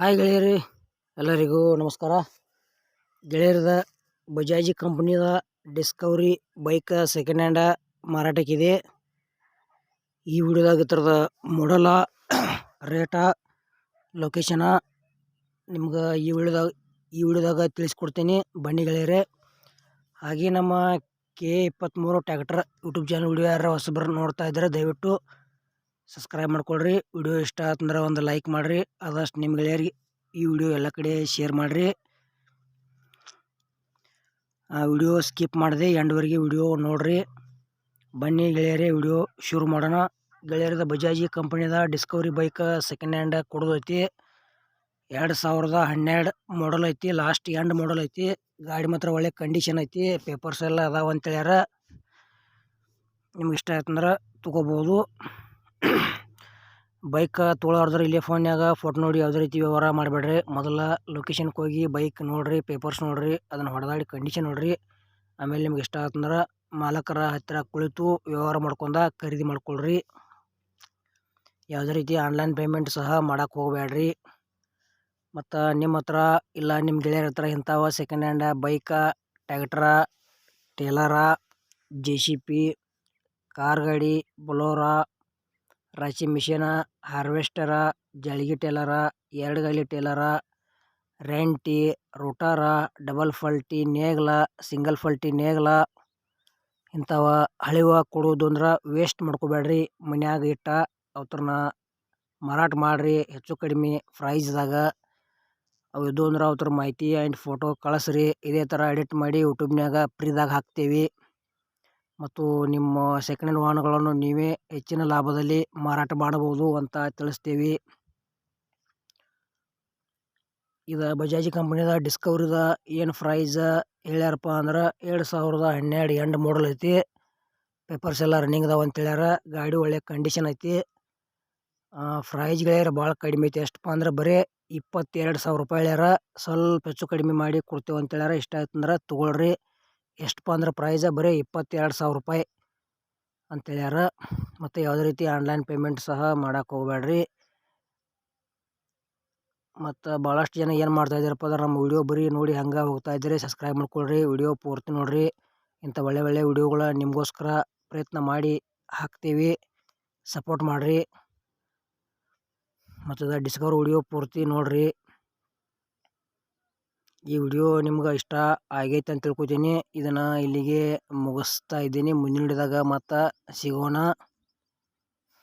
Hi ಗೆಳೆಯರಿ, ಎಲ್ಲರಿಗೂ ನಮಸ್ಕಾರ. ಗೆಳೆಯರದ ಬಜಾಜಿ ಕಂಪ್ನಿದ ಡಿಸ್ಕವರಿ ಬೈಕ್ ಸೆಕೆಂಡ್ ಹ್ಯಾಂಡ ಮಾರಾಟಕ್ಕಿದೆ. ಈ ವಿಡಿಯೋದಾಗ ಥರದ ಮಾಡಲ ರೇಟ ಲೊಕೇಶನ ನಿಮ್ಗೆ ಈ ವಿಡಿಯೋದಾಗ ಈ ವಿಡಿಯೋದಾಗ ತಿಳಿಸ್ಕೊಡ್ತೀನಿ. ಬನ್ನಿ ಗೆಳೆಯರೆ. ಹಾಗೆ ನಮ್ಮ ಕೆ ಇಪ್ಪತ್ತ್ಮೂರು ಟ್ಯಾಕ್ಟರ್ ಯೂಟ್ಯೂಬ್ ಚಾನಲ್ ವಿಡಿಯೋ ಯಾರು ಹೊಸಬ್ರು ನೋಡ್ತಾ ಇದ್ದಾರೆ. ದಯವಿಟ್ಟು ಸಬ್ಸ್ಕ್ರೈಬ್ ಮಾಡ್ಕೊಳ್ರಿ. ವಿಡಿಯೋ ಇಷ್ಟ ಆತಂದ್ರೆ ಒಂದು ಲೈಕ್ ಮಾಡಿರಿ. ಆದಷ್ಟು ನಿಮ್ಮ ಗೆಳೆಯರಿಗೆ ಈ ವಿಡಿಯೋ ಎಲ್ಲ ಕಡೆ ಶೇರ್ ಮಾಡಿರಿ. ಆ ವಿಡಿಯೋ ಸ್ಕಿಪ್ ಮಾಡಿದೆ ಎಂಡ್ವರೆಗೆ ವಿಡಿಯೋ ನೋಡಿರಿ. ಬನ್ನಿ ಗೆಳೆಯರೇ, ವಿಡಿಯೋ ಶುರು ಮಾಡೋಣ. ಗೆಳೆಯರದ ಬಜಾಜಿ ಕಂಪನಿದ ಡಿಸ್ಕವರಿ ಬೈಕ್ ಸೆಕೆಂಡ್ ಹ್ಯಾಂಡ್ ಕೊಡೋದೈತಿ ಎರಡು ಸಾವಿರದ ಹನ್ನೆರಡು ಮಾಡಲ್ ಐತಿ ಲಾಸ್ಟ್ ಎಂಡ್ ಮಾಡಲ್ ಐತಿ. ಗಾಡಿ ಮಾತ್ರ ಒಳ್ಳೆ ಕಂಡೀಷನ್ ಐತಿ ಪೇಪರ್ಸ್ ಎಲ್ಲ ಅದಾವ ಅಂತೇಳ್ಯಾರ. ನಿಮ್ಗೆ ಇಷ್ಟ ಆಯ್ತಂದ್ರೆ ತೊಗೋಬೋದು. ಬೈಕ್ ತೊಗೊಳೋರ್ದ್ರೆ ಇಲ್ಲೇ ಫೋನ್ಯಾಗ ಫೋಟೋ ನೋಡಿ ಯಾವುದೇ ರೀತಿ ವ್ಯವಹಾರ ಮಾಡಬೇಡ್ರಿ. ಮೊದಲ ಲೊಕೇಶನ್ಗೆ ಹೋಗಿ ಬೈಕ್ ನೋಡಿರಿ ಪೇಪರ್ಸ್ ನೋಡಿರಿ, ಅದನ್ನು ಹೊಡೆದಾಡಿ ಕಂಡೀಷನ್ ನೋಡಿರಿ. ಆಮೇಲೆ ನಿಮ್ಗೆ ಇಷ್ಟ ಆತಂದ್ರೆ ಮಾಲಕರ ಹತ್ತಿರ ಕುಳಿತು ವ್ಯವಹಾರ ಮಾಡ್ಕೊಂಡ ಖರೀದಿ ಮಾಡ್ಕೊಳ್ರಿ. ಯಾವುದೇ ರೀತಿ ಆನ್ಲೈನ್ ಪೇಮೆಂಟ್ ಸಹ ಮಾಡೋಕ್ಕೆ ಹೋಗಬೇಡ್ರಿ ಮತ್ತು ನಿಮ್ಮ ಹತ್ರ ಇಲ್ಲ ನಿಮ್ಮ ಗೆಳೆಯರ ಹತ್ರ ಇಂಥವ second hand bike tractor trailer J C B car ಗಾಡಿ ಬೊಲೋರ ರಾಶಿ ಮಿಷನ, ಹಾರ್ವೆಸ್ಟರ ಜಲ್ಗಿ ಟೇಲರ ಎರಡು ಗಾಲಿ ಟೇಲರ ರೆಂಟಿ ರೋಟಾರ ಡಬಲ್ ಫಲ್ಟಿ ನೇಗ್ಲ ಸಿಂಗಲ್ ಫಲ್ಟಿ ನೇಗ್ಲ. ಇಂಥವ ಹಳಿವ ಕೊಡೋದು ಅಂದ್ರೆ ವೇಸ್ಟ್ ಮಾಡ್ಕೋಬೇಡ್ರಿ. ಮನ್ಯಾಗ ಇಟ್ಟ ಅವತ್ರನ ಮಾರಾಟ ಮಾಡಿರಿ. ಹೆಚ್ಚು ಕಡಿಮೆ ಪ್ರೈಸ್ದಾಗ ಅವು ಇದು ಅಂದ್ರೆ ಅವ್ರ ಮಾಹಿತಿ ಆ್ಯಂಡ್ ಫೋಟೋ ಕಳಿಸ್ರಿ. ಇದೇ ಥರ ಎಡಿಟ್ ಮಾಡಿ ಯೂಟ್ಯೂಬ್ನಾಗ ಫ್ರೀದಾಗ ಹಾಕ್ತೇವೆ. ಮತ್ತು ನಿಮ್ಮ ಸೆಕೆಂಡ್ ಹ್ಯಾಂಡ್ ವಾಹನಗಳನ್ನು ನೀವೇ ಹೆಚ್ಚಿನ ಲಾಭದಲ್ಲಿ ಮಾರಾಟ ಮಾಡಬಹುದು ಅಂತ ತಿಳಿಸ್ತೀವಿ. ಇದು ಬಜಾಜ್ ಕಂಪ್ನಿದ ಡಿಸ್ಕವರಿದ ಏನು ಪ್ರೈಸ್ ಹೇಳ್ಯಾರಪ್ಪ ಅಂದ್ರೆ ಎರಡು ಸಾವಿರದ ಹನ್ನೆರಡು ಎಂಡ್ ಮಾಡಲ್ ಐತಿ. ಪೇಪರ್ಸ್ ಎಲ್ಲ ರನ್ನಿಂಗ್ ಇದಾವೆ ಅಂತ ಹೇಳ್ಯಾರ. ಗಾಡಿ ಒಳ್ಳೆ ಕಂಡೀಷನ್ ಐತಿ. ಪ್ರೈಸ್ ಭಾಳ ಕಡಿಮೆ ಐತಿ. ಎಷ್ಟಪ್ಪ ಅಂದ್ರೆ ಬರೀ ಇಪ್ಪತ್ತೆರಡು ಸಾವಿರ ರೂಪಾಯಿ ಹೇಳ್ಯಾರ. ಸ್ವಲ್ಪ ಹೆಚ್ಚು ಕಡಿಮೆ ಮಾಡಿ ಕೊಡ್ತೇವೆ ಅಂತ ಹೇಳ್ಯಾರ. ಇಷ್ಟ ಆಯ್ತು ಅಂದ್ರೆ ತೊಗೊಳ್ರಿ. ಎಷ್ಟಪ್ಪ ಅಂದ್ರೆ ಪ್ರೈಸ ಬರೀ ಇಪ್ಪತ್ತೆರಡು ಸಾವಿರ ರೂಪಾಯಿ ಅಂತ ಹೇಳ್ಯಾರ. ಮತ್ತು ಯಾವುದೇ ರೀತಿ ಆನ್ಲೈನ್ ಪೇಮೆಂಟ್ ಸಹ ಮಾಡಕ್ಕೆ ಹೋಗ್ಬೇಡ್ರಿ ಮತ್ತು ಭಾಳಷ್ಟು ಜನ ಏನು ಮಾಡ್ತಾ ಇದ್ದಾರಪ್ಪ ಅಂದ್ರೆ ನಮ್ಮ ವಿಡಿಯೋ ಬರೀ ನೋಡಿ ಹಂಗೆ ಹೋಗ್ತಾ ಇದ್ದೀರಿ ಸಬ್ಸ್ಕ್ರೈಬ್ ಮಾಡ್ಕೊಳ್ರಿ ವಿಡಿಯೋ ಪೂರ್ತಿ ನೋಡಿರಿ. ಇಂಥ ಒಳ್ಳೆ ಒಳ್ಳೆ ವಿಡಿಯೋಗಳ ನಿಮಗೋಸ್ಕರ ಪ್ರಯತ್ನ ಮಾಡಿ ಹಾಕ್ತೀವಿ. ಸಪೋರ್ಟ್ ಮಾಡಿರಿ. ಮತ್ತು ಡಿಸ್ಕವರ್ ವಿಡಿಯೋ ಪೂರ್ತಿ ನೋಡಿರಿ. ಈ ವಿಡಿಯೋ ನಿಮ್ಗೆ ಇಷ್ಟ ಆಗೈತೆ ಅಂತ ತಿಳ್ಕೊತೀನಿ. ಇದನ್ನು ಇಲ್ಲಿಗೆ ಮುಗಿಸ್ತಾ ಇದ್ದೀನಿ. ಮುಂದಿನ ಹಿಡಿದಾಗ ಮತ್ತೆ ಸಿಗೋಣ.